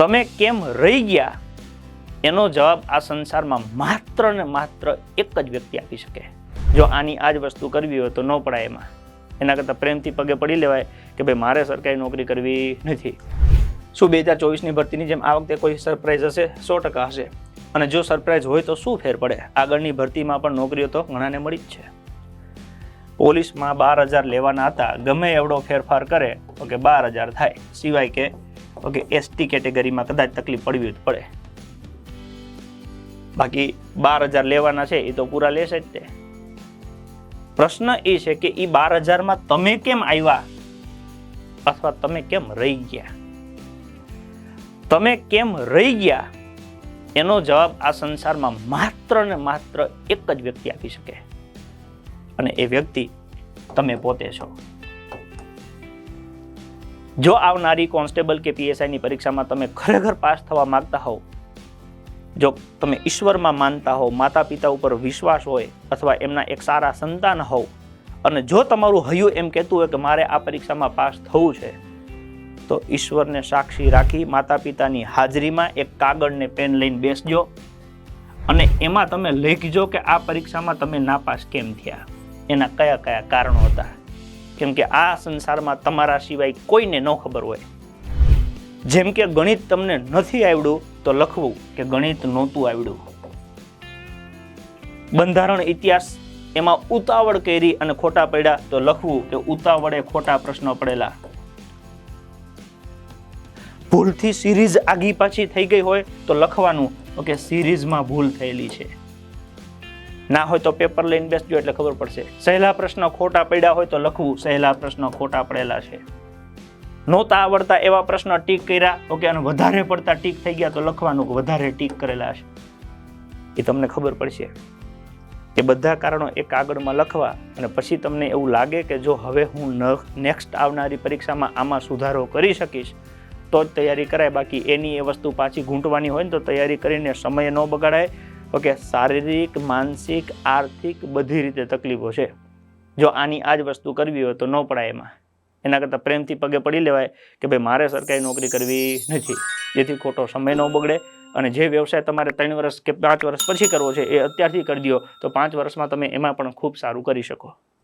તમે કેમ રહી ગયા? એનો જવાબ આ સંસારમાં માત્ર ને માત્ર એક જ વ્યક્તિ આપી શકે. જો આની આ જ વસ્તુ કરવી હોય તો ન પડાય એમાં. એના કરતાં પ્રેમથી પગે પડી લેવાય કે ભાઈ મારે સરકારી નોકરી કરવી નથી. શું બે હજાર ચોવીસની ભરતીની જેમ આ વખતે કોઈ સરપ્રાઇઝ હશે? સો ટકા હશે. અને જો સરપ્રાઈઝ હોય તો શું ફેર પડે? આગળની ભરતીમાં પણ નોકરીઓ તો ઘણાને મળી જ છે. પોલીસમાં બાર હજાર લેવાના હતા. ગમે એવડો ફેરફાર કરે, તો કે બાર હજાર થાય. સિવાય કે ઓકે એસટી કેટેગરીમાં કદાચ તકલીફ પડવી જ પડે. બાકી બાર હજાર લેવાના છે, એ તો પૂરા લેશે જ તે. પ્રશ્ન એ છે કે એ બાર હજારમાં તમે કેમ આવ્યા? અથવા તમે કેમ રહી ગયા? તમે કેમ રહી ગયા? એનો જવાબ આ સંસારમાં માત્ર ને માત્ર એક જ વ્યક્તિ આપી શકે. અને એ વ્યક્તિ તમે પોતે છો. જો આવનારી કોન્સ્ટેબલ કે પીએસઆઈની પરીક્ષામાં તમે ખરેખર પાસ થવા માગતા હોવ, જો તમે ઈશ્વરમાં માનતા હોવ માતા પિતા ઉપર વિશ્વાસ હોય અથવા એમના એક સારા સંતાન હોવ, અને જો તમારું હૈયું એમ કહેતું હોય કે મારે આ પરીક્ષામાં પાસ થવું છે, તો ઈશ્વરને સાક્ષી રાખી માતા પિતાની હાજરીમાં એક કાગળને પેન લઈને બેસજો અને એમાં તમે લખજો કે આ પરીક્ષામાં તમે નાપાસ કેમ થયા? એના કયા કયા કારણો હતા? કેમ આ સંસારમાં તમારા સિવાય કોઈને ન ખબર હોય. જેમ કે ગણિત તમને નથી આવડ્યું તો લખવું કે ગણિત નહોતું આવડ્યું બંધારણ ઇતિહાસ એમાં ઉતાવળ કરી અને ખોટા પડ્યા, તો લખવું કે ઉતાવળે ખોટા પ્રશ્નો પડેલા. ભૂલથી સિરીઝ આગી પાછી થઈ ગઈ હોય, તો લખવાનું કે સિરીઝમાં ભૂલ થયેલી છે. ના હોય તો પેપર લઈને બેસજો એટલે ખબર પડશે. સહેલા પ્રશ્ન ખોટા પડ્યા હોય તો લખવું, સહેલા પ્રશ્ન ખોટા પડેલા છે. નહોતા આવડતા એવા પ્રશ્ન ટીક કર્યા, ઓકે, અને વધારે પડતા ટીક થઈ ગયા તો લખવાનું વધારે ટીક કરેલા છે. એ તમને ખબર પડશે એ બધા કારણો એક કાગળમાં લખવા અને પછી તમને એવું લાગે કે જો હવે હું નેક્સ્ટ આવનારી પરીક્ષામાં આમાં સુધારો કરી શકીશ, તો જ તૈયારી કરાય. બાકી એની એ વસ્તુ પાછી ઘૂંટવાની હોય ને તો તૈયારી કરીને સમય ન બગાડાય. ઓકે, શારીરિક, માનસિક, આર્થિક બધી રીતે તકલીફો છે. જો આની આ જ વસ્તુ કરવી હોય તો ન પડાય એમાં. એના કરતાં પ્રેમથી પગે પડી લેવાય કે ભાઈ મારે સરકારી નોકરી કરવી નથી. જેથી ખોટો સમય ન બગડે અને જે વ્યવસાય તમારે ત્રણ વર્ષ કે પાંચ વર્ષ પછી કરવો છે એ અત્યારથી કરી દો તો પાંચ વર્ષમાં તમે એમાં પણ ખૂબ સારું કરી શકો.